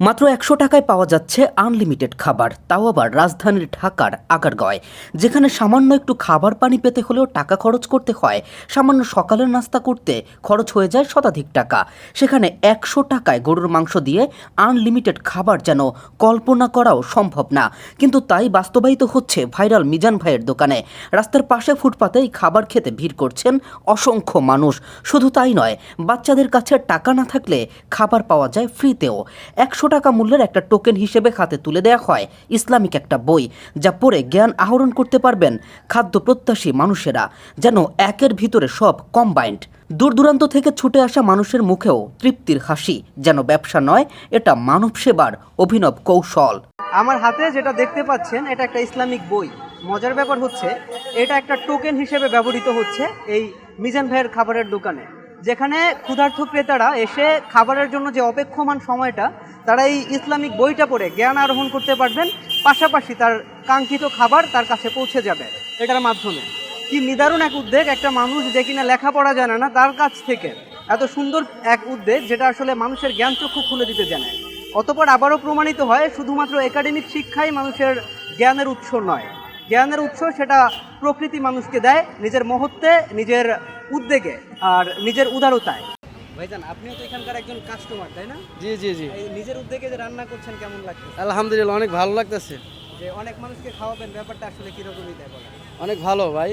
মাত্র একশো টাকায় পাওয়া যাচ্ছে আনলিমিটেড খাবার, তাও আবার রাজধানীর ঢাকার আগারগয় যেখানে সামান্য একটু খাবার পানি পেতে হলেও টাকা খরচ করতে হয়। সামান্য সকালের নাস্তা করতে খরচ হয়ে যায় শতাধিক টাকা। সেখানে একশো টাকায় গরুর মাংস দিয়ে আনলিমিটেড খাবার যেন কল্পনা করাও সম্ভব না। কিন্তু তাই বাস্তবায়িত হচ্ছে ভাইরাল মিজান ভাইয়ের দোকানে। রাস্তার পাশে ফুটপাতেই খাবার খেতে ভিড় করছেন অসংখ্য মানুষ। শুধু তাই নয়, বাচ্চাদের কাছে টাকা না থাকলে খাবার পাওয়া যায় ফ্রিতেও। একশো টাকা মূল্যের একটা টোকেন হিসেবে হাতে তুলে দেওয়া হয়, ইসলামিক একটা বই, যা পড়ে জ্ঞান আহরণ করতে পারবেন খাদ্য প্রত্যাশী মানুষেরা, যেন একের ভিতরে সব কম্বাইন্ড দূর দূরান্ত থেকে ছুটে আসা মানুষের মুখেও তৃপ্তির হাসি, যেন ব্যবসা নয়, এটা মানব সেবার অভিনব কৌশল। আমার হাতে যেটা দেখতে পাচ্ছেন, এটা একটা ইসলামিক বই। মজার ব্যাপার হচ্ছে, এটা একটা টোকেন হিসেবে ব্যবহৃত হচ্ছে এই মিজান ভাইয়ের খাবারের দোকানে, যেখানে ক্ষুধার্থ ক্রেতারা এসে খাবারের জন্য যে অপেক্ষমান সময়টা তারা এই ইসলামিক বইটা পড়ে, জ্ঞান আরোহণ করতে পারবেন, পাশাপাশি তার কাঙ্ক্ষিত খাবার তার কাছে পৌঁছে যাবে এটার মাধ্যমে। কি নিদারুণ এক উদ্যোগ একটা মানুষ যে কিনা লেখাপড়া জানে না তার কাছ থেকে। এত সুন্দর এক উদ্যোগ যেটা আসলে মানুষের জ্ঞান চক্ষু খুলে দিতে জানে। অতপর আবারও প্রমাণিত হয়, শুধুমাত্র একাডেমিক শিক্ষাই মানুষের জ্ঞানের উৎস নয়। জ্ঞানের উৎস সেটা প্রকৃতি মানুষকে দেয় নিজের মহত্বে, নিজের উদ্যোগে আর নিজের উদারতায়। ভাইজান আপনিও তো এখানকার একজন কাস্টমার তাই না? জি জি জি। এই নিজের উদ্যোগে যে রান্না করছেন কেমন লাগছে আলহামদুলিল্লাহ অনেক ভালো লাগতেছে। যে অনেক মানুষকে খাওয়াবেন ব্যাপারটা আসলে কিরকমই বলেন? অনেক ভালো ভাই।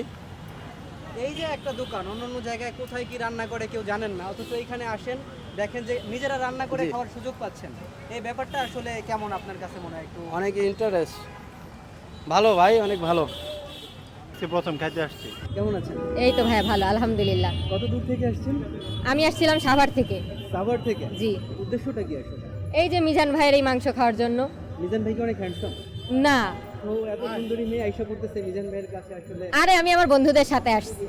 এই যে একটা দোকান অন্য অন্য জায়গায় কোথায় কি রান্না করে কেউ জানেন না অথচ এখানে আসেন দেখেন যে নিজেরা রান্না করে জি। খাওয়ার সুযোগ পাচ্ছেন। এই ব্যাপারটা আসলে কেমন আপনার কাছে মনে হয় একটু? অনেক ইন্টারেস্ট ভালো ভাই অনেক ভালো। সে প্রথম খাইতে আসছি। কেমন আছেন? এই তো ভাই ভালো আলহামদুলিল্লাহ। কত দূর থেকে আসছেন? আমি আসছিলাম সাভার থেকে। সাভার থেকে? জি। উদ্দেশ্যটা কি আসলে? এই যে মিজান ভাইয়ের এই মাংস খাওয়ার জন্য। মিজান ভাই কি অনেক হ্যান্ডসাম না। ও এত সুন্দরী মেয়ে আইসা করতেছে মিজান ভাইয়ের কাছে আসলে। আরে আমি আমার বন্ধুদের সাথে আসছি।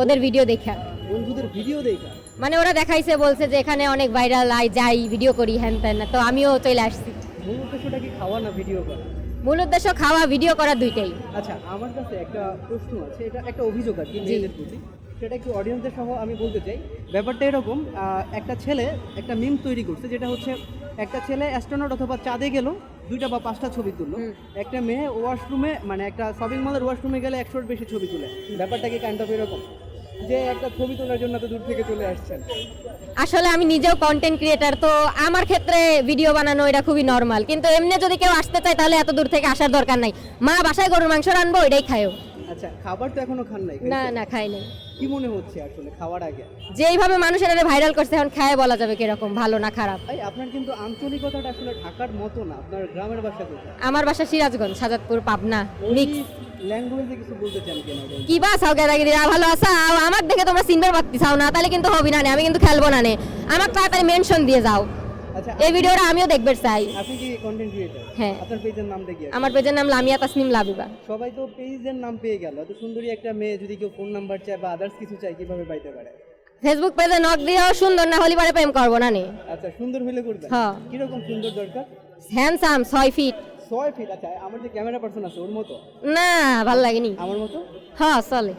ওদের ভিডিও দেখা। বন্ধুদের ভিডিও দেখা? মানে ওরা দেখাইছে বলছে যে এখানে অনেক ভাইরাল আই যাই ভিডিও করি হ্যান ত্যান। তো আমিও চলে আসছি। মূল উদ্দেশ্যটা কি খাওয়া না ভিডিও করা? মূল উদ্দেশ্য খাওয়া ভিডিও করা দুইটাই। আচ্ছা আমার কাছে একটা প্রশ্ন আছে এটা একটা অভিযোগ জি। মেয়েদের প্রতি। সেটা একটু অডিয়েন্সদের সহ আমি বলতে চাই। ব্যাপারটা এরকম একটা ছেলে একটা মিম তৈরি করছে যেটা হচ্ছে একটা ছেলে অ্যাস্ট্রোনট অথবা চাঁদে গেল দুইটা বা পাঁচটা ছবি তুললো। একটা মেয়ে ওয়াশরুমে মানে একটা শপিং মলের ওয়াশরুমে গেলে একশোর বেশি ছবি তুলে। ব্যাপারটা কি কাইন্ড অফ এরকম? যে একটা ছবি তোলার জন্য তো দূর থেকে চলে আসছেন। আসলে আমি নিজেও কন্টেন্ট ক্রিয়েটার তো আমার ক্ষেত্রে ভিডিও বানানো এটা খুবই নর্মাল কিন্তু এমনি যদি কেউ আসতে চায় তাহলে এত দূর থেকে আসার দরকার নাই। মা বাসায় গরুর মাংস রানবো এটাই খায়ও। আচ্ছা খাবার তো এখনও খান নাই না না খাই নাই। কি মনে হচ্ছে আসলে খাওয়ার আগে? যেইভাবে মানুষ এটা ভাইরাল করছে এখন খায় বলা যাবে কীরকম ভালো না খারাপ। ভাই আপনার কিন্তু আঞ্চলিকতাটা আসলে ঢাকার মতো না আপনার গ্রামের বাসা কোথায়? আমার বাসা সিরাজগঞ্জ সাজাদপুর পাবনা মিক্স ল্যাঙ্গুয়েজে কিছু বলতে চান কেন? কি বা সাও ভালো আমার দেখে তোমরা চিনতে পারতি চাও না তাহলে কিন্তু হবি না আমি কিন্তু খেলব না নে। আমার তাড়াতাড়ি মেনশন দিয়ে যাও। আচ্ছা এই ভিডিওটা আমিও দেখবে চাই। আপনি কি কন্টেন্ট ক্রিয়েটর হ্যাঁ। আপনার পেজের নাম দেখি আমার পেজের নাম লামিয়া তাসনিম লাবিবা। সবাই তো পেজের নাম পেয়ে গেল এত সুন্দরী একটা মেয়ে যদি কেউ ফোন নাম্বার চায় বা আদার্স কিছু চায় কীভাবে পাইতে পারে? ফেসবুক পেজে নক দিয়েও সুন্দর না হলে পারে প্রেম করব না নে। আচ্ছা সুন্দর করবেন? হ্যাঁ। কীরকম সুন্দর দরকার? হ্যান্ডসাম ছয় ফিট ছয় ফিট আচ্ছা আমার যে ক্যামেরা পার্সন আছে ওর মতো? না ভালো লাগেনি। আমার মতো? হ্যাঁ চলে।